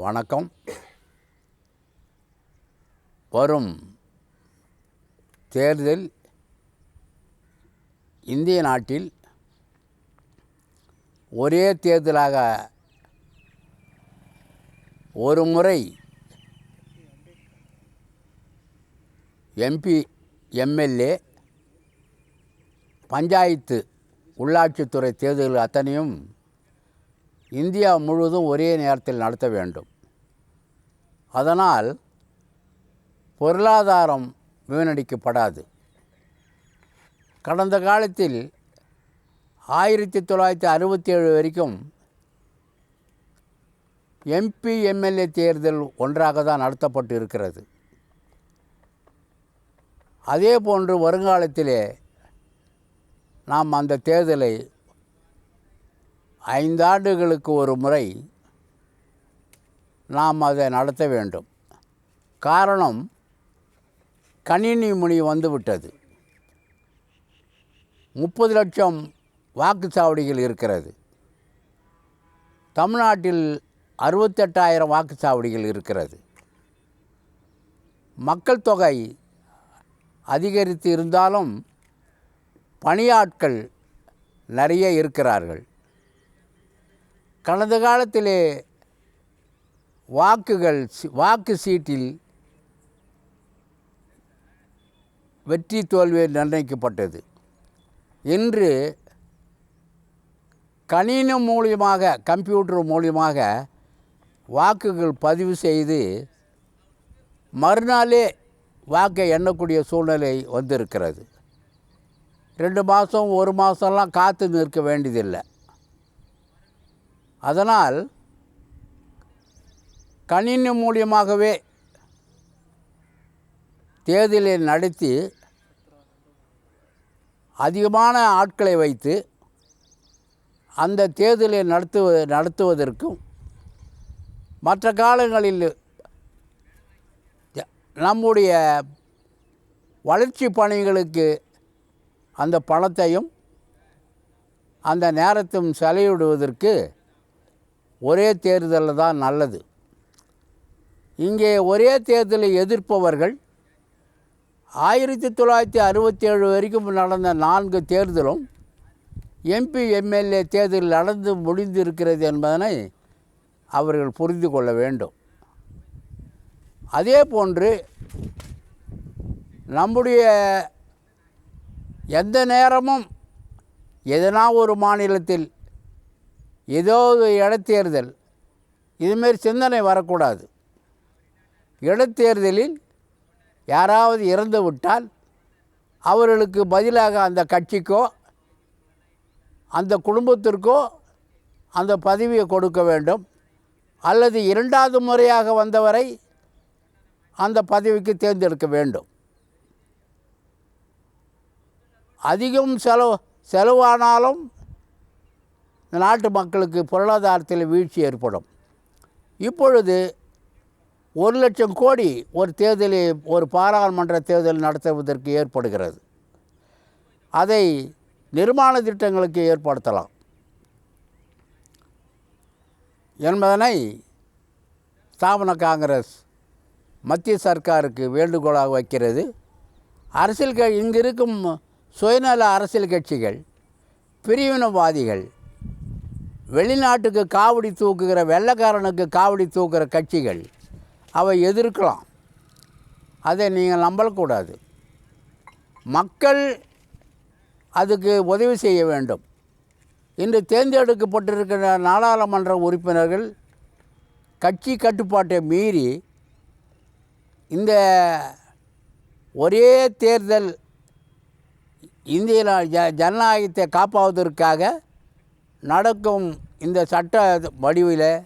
வணக்கம். வரும் தேர்தல் இந்திய நாட்டில் ஒரே தேர்தலாக ஒரு முறை எம்பி எம்எல்ஏ பஞ்சாயத்து உள்ளாட்சித்துறை தேர்தல்கள் அத்தனையும் இந்தியா முழுவதும் ஒரே நேரத்தில் நடத்த வேண்டும். அதனால் பொருளாதாரம் வீணடிக்கப்படாது. கடந்த காலத்தில் ஆயிரத்தி தொள்ளாயிரத்தி அறுபத்தி ஏழு வரைக்கும் எம்பி எம்எல்ஏ தேர்தல் ஒன்றாக தான் நடத்தப்பட்டு இருக்கிறது அதே போன்று வருங்காலத்திலே நாம் அந்த தேர்தலை ஐந்தாண்டுகளுக்கு ஒரு முறை நாம் அதை நடத்த வேண்டும். காரணம் கணினி மொழி வந்துவிட்டது. முப்பது லட்சம் வாக்குச்சாவடிகள் இருக்கிறது. தமிழ்நாட்டில் அறுபத்தெட்டாயிரம் வாக்குச்சாவடிகள் இருக்கிறது. மக்கள் தொகை அதிகரித்து இருந்தாலும் பணியாட்கள் நிறைய இருக்கிறார்கள். கடந்த காலத்திலே வாக்குகள் வாக்கு சீட்டில் வெற்றி தோல்வி நிர்ணயிக்கப்பட்டது. இன்று கணினி மூலியமாக கம்ப்யூட்டர் மூலியமாக வாக்குகள் பதிவு செய்து மறுநாளே வாக்கை எண்ணக்கூடிய சூழ்நிலை வந்திருக்கிறது. ரெண்டு மாதம் ஒரு மாதம்லாம் காத்து நிற்க வேண்டியதில்லை. அதனால் கணினி மூலியமாகவே தேர்தலை நடத்தி அதிகமான ஆட்களை வைத்து அந்த தேர்தலை நடத்துவ நடத்துவதற்கும் மற்ற காலங்களில் நம்முடைய வளர்ச்சி பணிகளுக்கு அந்த பணத்தையும் அந்த நேரத்தையும் செலவிடுவதற்கு ஒரே தேர்தலில் தான் நல்லது. இங்கே ஒரே தேர்தலை எதிர்ப்பவர்கள் ஆயிரத்தி தொள்ளாயிரத்தி அறுபத்தேழு வரைக்கும் நடந்த நான்கு தேர்தலும் எம்பி எம்எல்ஏ தேர்தல் நடந்து முடிந்திருக்கிறது என்பதனை அவர்கள் புரிந்து கொள்ள வேண்டும். அதே போன்று நம்முடைய எந்த நேரமும் எதனா ஒரு மாநிலத்தில் ஏதோ ஒரு இதுமாரி சிந்தனை வரக்கூடாது. இடத்தேர்தலில் யாராவது இறந்து விட்டால் அவர்களுக்கு பதிலாக அந்த கட்சிக்கோ அந்த குடும்பத்திற்கோ அந்த பதவியை கொடுக்க வேண்டும். அல்லது இரண்டாவது முறையாக வந்தவரை அந்த பதவிக்கு தேர்ந்தெடுக்க வேண்டும். அதிகம் செலவு செலவானாலும் இந்த நாட்டு மக்களுக்கு பொருளாதாரத்தில் வீழ்ச்சி ஏற்படும். இப்பொழுது ஒரு லட்சம் கோடி ஒரு தேர்தலை ஒரு பாராளுமன்ற தேர்தல் நடத்துவதற்கு ஏற்படுகிறது. அதை நிர்மாண திட்டங்களுக்கு ஏற்படுத்தலாம். என்பதனை ஸ்தாபன காங்கிரஸ் மத்திய சர்க்காருக்கு வேண்டுகோளாக வைக்கிறது. அரசியல் க இங்கிருக்கும் சுயநல அரசியல் கட்சிகள் பிரிவினவாதிகள் வெளிநாட்டுக்கு காவடி தூக்குகிற வெள்ளைக்காரனுக்கு காவடி தூக்குகிற கட்சிகள் அவை எதிர்க்கலாம். அதை நீங்கள் நம்பக்கூடாது. மக்கள் அதுக்கு உதவி செய்ய வேண்டும். இன்று தேர்ந்தெடுக்கப்பட்டிருக்கிற நாடாளுமன்ற உறுப்பினர்கள் கட்சி கட்டுப்பாட்டை மீறி இந்த ஒரே தேர்தல் இந்திய ஜ ஜனநாயகத்தை காப்பாவதற்காக நடக்கும் இந்த சட்ட வடிவில்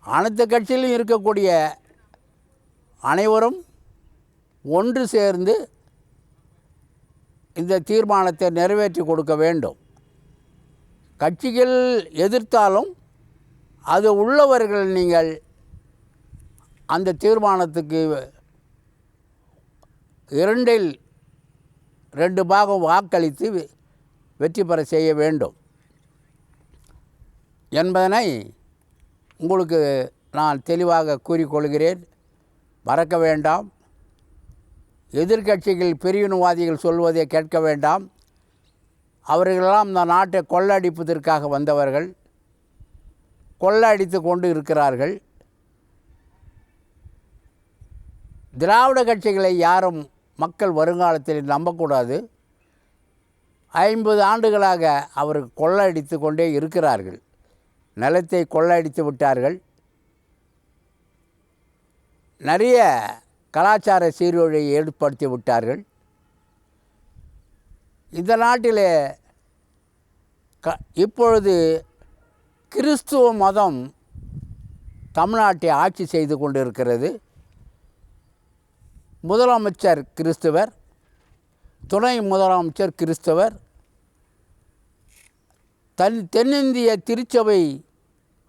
அனைத்து கட்சியிலும் இருக்கக்கூடிய அனைவரும் ஒன்று சேர்ந்து இந்த தீர்மானத்தை நிறைவேற்றி கொடுக்க வேண்டும். கட்சிகள் எதிர்த்தாலும் அது உள்ளவர்கள் நீங்கள் அந்த தீர்மானத்துக்கு இரண்டில் ரெண்டு பாகம் வாக்களித்து வெ- வெற்றி பெற செய்ய வேண்டும். என்பதனை உங்களுக்கு நான் தெளிவாக கூறிக்கொள்கிறேன். மறக்க வேண்டாம். எதிர்க்கட்சிகள் பிரிவினவாதிகள் சொல்வதை கேட்க வேண்டாம். அவர்களெல்லாம் இந்த நாட்டை கொள்ளடிப்பதற்காக வந்தவர்கள். கொள்ளடித்து கொண்டு இருக்கிறார்கள். திராவிட கட்சிகளை யாரும் மக்கள் வருங்காலத்தில் நம்பக்கூடாது. ஐம்பது ஆண்டுகளாக அவர் கொள்ளடித்து கொண்டே இருக்கிறார்கள். நிலத்தை கொள்ளையடித்து விட்டார்கள். நிறைய கலாச்சார சீர்வழியை ஏற்படுத்தி விட்டார்கள். இந்த நாட்டிலே க இப்பொழுது கிறிஸ்துவ மதம் தமிழ்நாட்டை ஆட்சி செய்து கொண்டிருக்கிறது. முதலமைச்சர் கிறிஸ்துவர் துணை முதலமைச்சர் கிறிஸ்தவர் தன் தென்னிந்திய திருச்சபை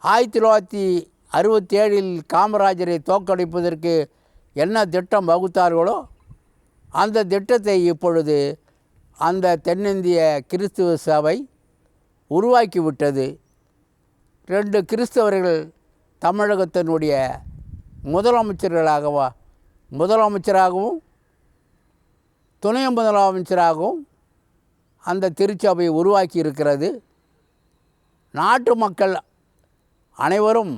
ஆயிரத்தி தொள்ளாயிரத்தி அறுபத்தேழில் காமராஜரை தோற்கடிப்பதற்கு என்ன திட்டம் வகுத்தார்களோ அந்த திட்டத்தை இப்பொழுது அந்த தென்னிந்திய கிறிஸ்துவ சபை உருவாக்கிவிட்டது. ரெண்டு கிறிஸ்தவர்கள் தமிழகத்தினுடைய முதலமைச்சர்களாகவா முதலமைச்சராகவும் துணை முதலமைச்சராகவும் அந்த திருச்சபை உருவாக்கி இருக்கிறது நாட்டு மக்கள் அனைவரும்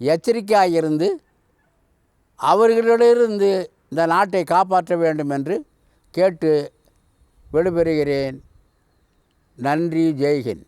எச்சரிக்கையாக இருந்து அவர்களிடமிருந்து இந்த நாட்டை காப்பாற்ற வேண்டும் என்று கேட்டு விடுபெறுகிறேன். நன்றி ஜெய்ஹிந்த்.